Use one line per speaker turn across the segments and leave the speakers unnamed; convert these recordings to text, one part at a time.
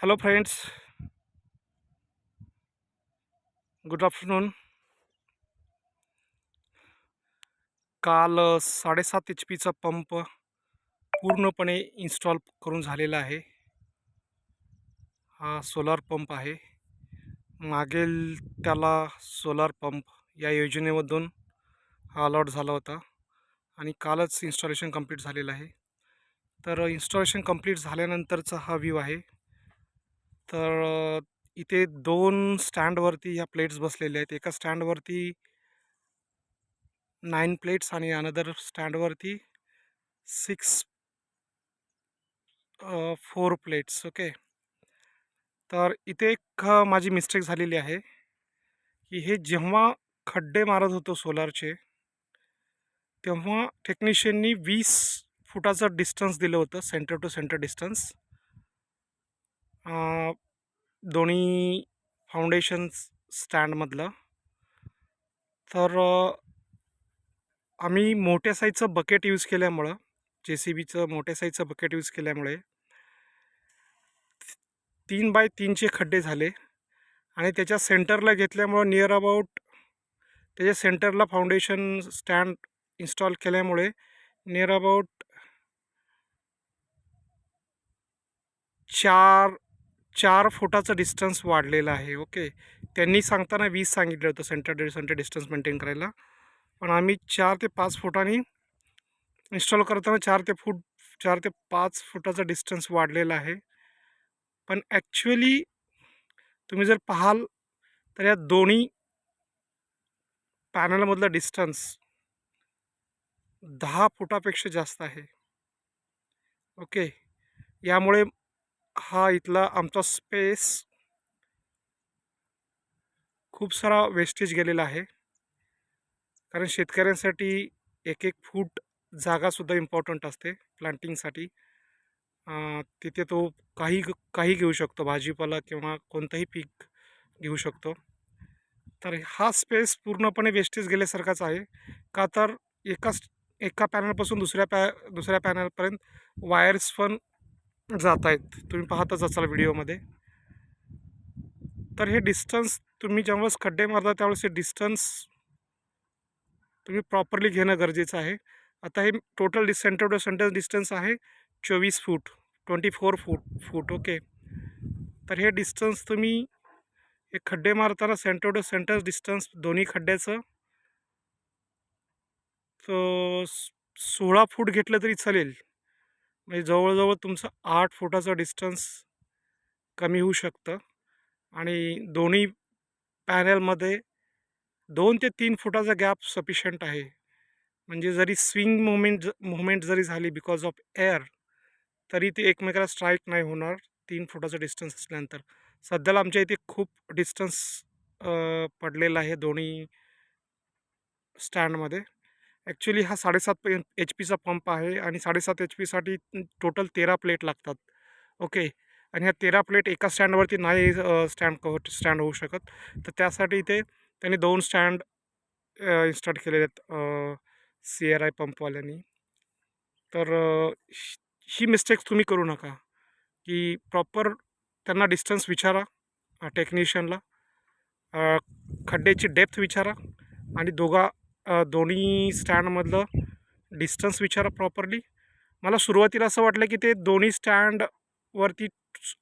Hello friends good afternoon काल साडेसात H पीचा पंप पूर्णपणे इन्स्टॉल करून झालेला आहे. हा सोलार पंप आहे. मागील त्याला सोलार पंप या योजनेमधून हा अलॉट झाला होता आणि कालच इन्स्टॉलेशन कंप्लीट झालेलं आहे. तर इन्स्टॉलेशन कंप्लीट झाल्यानंतरचा हा व्ह्यू आहे. तर इथे दोन स्टँडवरती ह्या प्लेट्स बसलेल्या आहेत. एका स्टँडवरती नाईन प्लेट्स आणि अनदर स्टँडवरती सिक्स फोर प्लेट्स ओके? तर इथे एक माझी मिस्टेक झालेली आहे की हे जेव्हा खड्डे मारत होतो सोलारचे तेव्हा टेक्निशियननी वीस फुटाचं डिस्टन्स दिलं होतं सेंटर टू सेंटर डिस्टन्स दोन्ही फाउंडेशन्स स्टँडमधलं तर आम्ही मोठ्या साईजचं बकेट यूज केल्यामुळं जे सी बीचं मोठ्या साईजचं बकेट यूज केल्यामुळे तीन बाय तीनचे खड्डे झाले. आणि त्याच्या सेंटरला घेतल्यामुळं नियर अबाउट त्याच्या सेंटरला फाउंडेशन स्टँड इन्स्टॉल केल्यामुळे नियर अबाउट चार चार फुटाचं डिस्टन्स वाढलेलं आहे ओके त्यांनी सांगताना वीस सांगितलं होतं centre to centre distance maintain करायला. पण आम्ही चार ते पाच फुटांनी इन्स्टॉल करताना चार ते फूट चार ते पाच फुटाचा डिस्टन्स वाढलेला आहे. पण ॲक्च्युअली तुम्ही जर पाहाल तर या दोन्ही पॅनलमधलं डिस्टन्स दहा फुटापेक्षा जास्त आहे. ओके यामुळे हा इथला आमचा स्पेस खूप सारा वेस्टेज गेलेला आहे. कारण शेतकऱ्यांसाठी एक एक फूट जागासुद्धा इम्पॉर्टंट असते प्लांटिंगसाठी तिथे तो काही काही घेऊ शकतो भाजीपाला किंवा कोणतंही पीक घेऊ शकतो. तर हा स्पेस पूर्णपणे वेस्टेज गेल्यासारखाच आहे. का तर एकाच एका पॅनलपासून दुसऱ्या पॅ दुसऱ्या पॅनलपर्यंत वायर्स पण जात आहेत तुम्ही पाहतच असाल व्हिडिओमध्ये. तर हे डिस्टन्स तुम्ही ज्यावेळेस खड्डे मारता त्यावेळेस हे डिस्टन्स तुम्ही प्रॉपरली घेणं गरजेचं आहे. आता हे टोटल डिस सेंटर टू सेंटर डिस्टन्स आहे चोवीस फूट twenty four foot foot okay तर हे डिस्टन्स तुम्ही हे खड्डे मारताना सेंटर टू सेंटर डिस्टन्स दोन्ही खड्ड्याचं. तो सोळा फूट घेतलं तरी चालेल. म्हणजे जवळजवळ तुमचं आठ फुटाचं डिस्टन्स कमी होऊ शकतं. आणि दोन्ही पॅनलमध्ये दोन ते तीन फुटाचा गॅप सफिशियंट आहे. म्हणजे जरी स्विंग मुवमेंट मुवमेंट जरी झाली बिकॉज ऑफ एअर तरी ते एकमेकाला स्ट्राईक नाही होणार तीन फुटाचं डिस्टन्स असल्यानंतर. सध्याला आमच्या इथे खूप डिस्टन्स पडलेला आहे दोन्ही स्टँडमध्ये ॲक्च्युली हा साडेसात एच पीचा पंप आहे आणि साडेसात एच पीसाठी टोटल तेरा प्लेट लागतात. ओके? आणि ह्या तेरा प्लेट एका स्टँडवरती नाही स्टँड कव्हर स्टँड होऊ शकत. तर त्यासाठी इथे त्यांनी दोन स्टँड इन्स्टॉल केलेले आहेत सी आर आय पंपवाल्यांनी. तर ही मिस्टेक्स तुम्ही करू नका. की प्रॉपर त्यांना डिस्टन्स विचारा टेक्निशियनला. खड्ड्याची डेप्थ विचारा आणि दोघा दोन्ही स्टँडमधलं डिस्टन्स विचारा प्रॉपरली. मला सुरुवातीला असं वाटलं की ते दोन्ही स्टँडवरती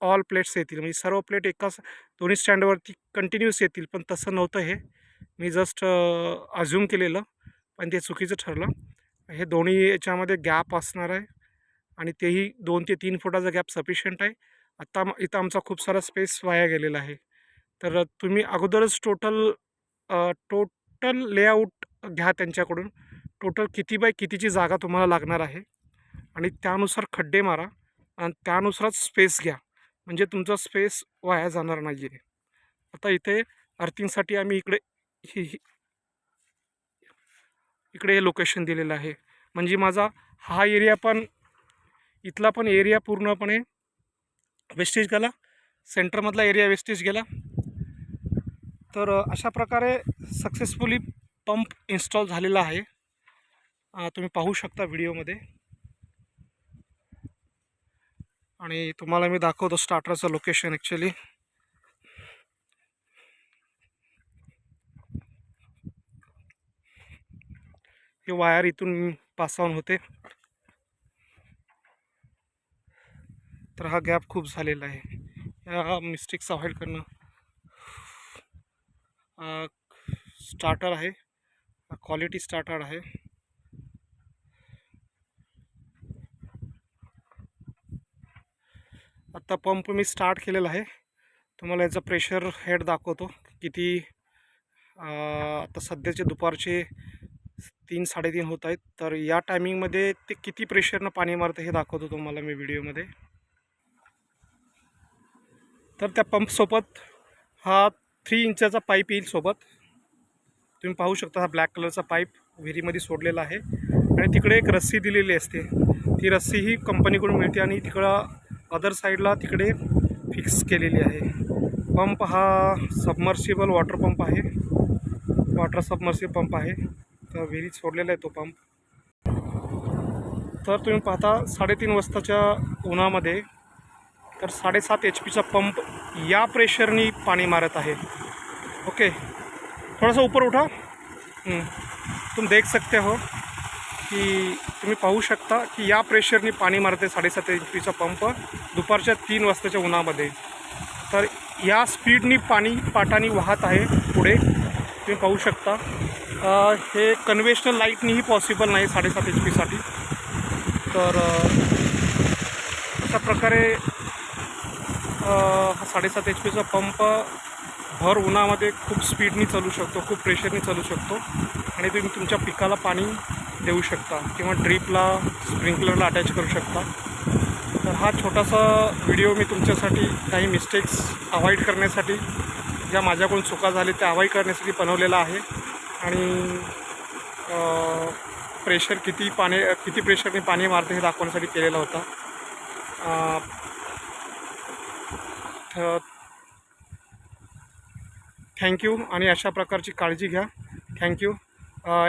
ऑल प्लेट्स येतील. म्हणजे सर्व प्लेट एकाच दोन्ही स्टँडवरती कंटिन्यूस येतील. पण तसं नव्हतं हे. मी जस्ट अज्युम केलेलं. पण ते चुकीचं ठरलं. हे दोन्ही याच्यामध्ये गॅप असणार आहे. आणि तेही दोन ते तीन फुटाचा गॅप सफिशियंट आहे. आत्ता इथं आमचा खूप सारा स्पेस वाया गेलेला आहे. तर तुम्ही अगोदरच टोटल टोटल लेआउट घ्या त्यांच्याकडून. टोटल किती बाय कितीची जागा तुम्हाला लागणार आहे? आणि त्यानुसार खड्डे मारा आणि त्यानुसारच स्पेस घ्या. म्हणजे तुमचा स्पेस वाया जाणार नाही आहे आता इथे अर्थिंगसाठी आम्ही इकडे ही ही- इकडे हे लोकेशन दिलेलं आहे. म्हणजे माझा हा एरिया पण इथला पण एरिया पूर्णपणे वेस्टेज गेला. सेंटरमधला एरिया वेस्टेज गेला. तर अशा प्रकारे सक्सेसफुली पंप इन्स्टॉल झालेला आहे. तुम्ही पाहू शकता व्हिडिओमध्ये. आणि तुम्हाला मी दाखवतो स्टार्टरचं लोकेशन ॲक्च्युली हे वायर इथून पास ऑन होते. तर हा गॅप खूप झालेला आहे. या मिस्टेक्स अवॉइड करणं स्टार्टर आहे. क्वालिटी स्टार्टर आहे. आत्ता पंप मी स्टार्ट केलेला आहे. तुम्हाला याचं प्रेशर हेड दाखवतो. किती आता सध्याचे दुपारचे तीन साडेतीन होत आहेत. तर या टायमिंगमध्ये ते किती प्रेशरनं पाणी मारतं हे दाखवतो तुम्हाला मी व्हिडिओमध्ये. तर त्या पंपसोबत हा थ्री इंचाचा पाईप येईल सोबत. तुम्ही पाहू शकता हा ब्लॅक कलरचा पाईप विहिरीमध्ये सोडलेला आहे. आणि तिकडे एक रस्सी दिलेली असते. ती रस्सी ही कंपनीकडून मिळते आणि तिकडं अदर साईडला तिकडे फिक्स केलेली आहे. पंप हा सबमर्सिबल वॉटर पंप आहे. वॉटर सबमर्सिबल पंप आहे. तर विहिरीत सोडलेला आहे तो पंप तर तुम्ही पाहता साडेतीन वाजताच्या उन्हामध्ये तर साडेसात एच पीचा पंप या प्रेशरनी पाणी मारत आहे. ओके थोडासा ऊपर उठा. तुम देख सकते हो की तुम्ही पाहू शकता की या प्रेशरनी पाणी मारते साडेसात एच पीचा पंप दुपारच्या तीन वाजताच्या उन्हामध्ये. तर या स्पीडनी पाणी पाटानी वाहत आहे पुढे. तुम्ही पाहू शकता. हे कन्व्हेशनल लाईटनीही पॉसिबल नाही साडेसात एच पीसाठी तर अशा प्रकारे हा साडेसात एच पीचा पंप भर उन्हामध्ये खूप स्पीडनी चालू शकतो खूप प्रेशरनी चालू शकतो. आणि तुम्ही तुमच्या पिकाला पाणी देऊ शकता किंवा ड्रीपला स्प्रिंकलरला अटॅच करू शकता. तर हा छोटासा व्हिडिओ मी तुमच्यासाठी काही मिस्टेक्स अवॉइड करण्यासाठी ज्या माझ्याकडून चुका झाली त्या अवॉइड करण्यासाठी बनवलेला आहे. आणि प्रेशर किती पाणी किती प्रेशरने पाणी मारते हे दाखवण्यासाठी केलेला होता. थँक्यू आणि अशा प्रकारची काळजी घ्या. Thank you.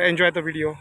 Enjoy the video.